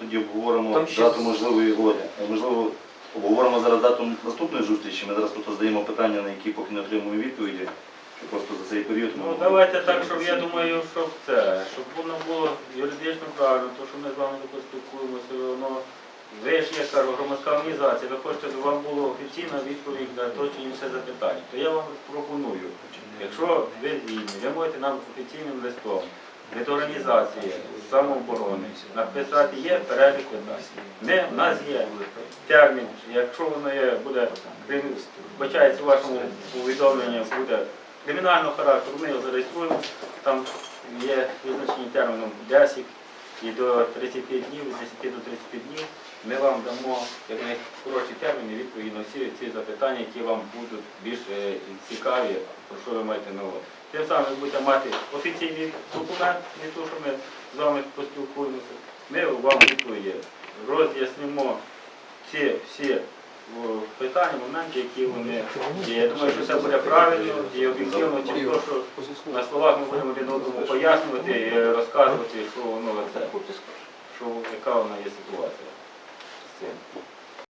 тоді обговоримо Там ще дату з- можливої годи. Е, Можливо, обговоримо зараз дату наступної зустрічі. Ми зараз просто задаємо питання, на які поки не отримуємо відповіді. Що просто за цей період ми Ну могли давайте так, щоб я думаю, щоб це, щоб воно було юридично правильно, то що ми з вами також спілкуємося, воно ви ж є кажу, громадська організація, ви хочете, щоб вам було офіційна відповідь на то чи інше запитання. То я вам пропоную, якщо ви згідні, ви можете нам офіційним листом від самооборони написати є перелік питань. Ми, в нас є термін, якщо воно буде вбачається в вашому повідомленні, буде кримінального характеру, ми його зареєструємо, там є визначені терміном 10 і до 30 днів, з 10 до 30 днів ми вам дамо як найкоротші терміни відповіді на всі ці запитання, які вам будуть більш е, цікаві, про що ви маєте на увазі. Тим самим ви будете мати офіційний документ, не то, що ми з вами поспілкуємося. Ми вам відповіді роз'яснимо всі, всі питання, моменти, які вони є. Я думаю, що це буде правильно і об'єктивно, чим то, що на словах ми будемо один одному пояснювати і розказувати, що воно це, що яка вона є ситуація siempre.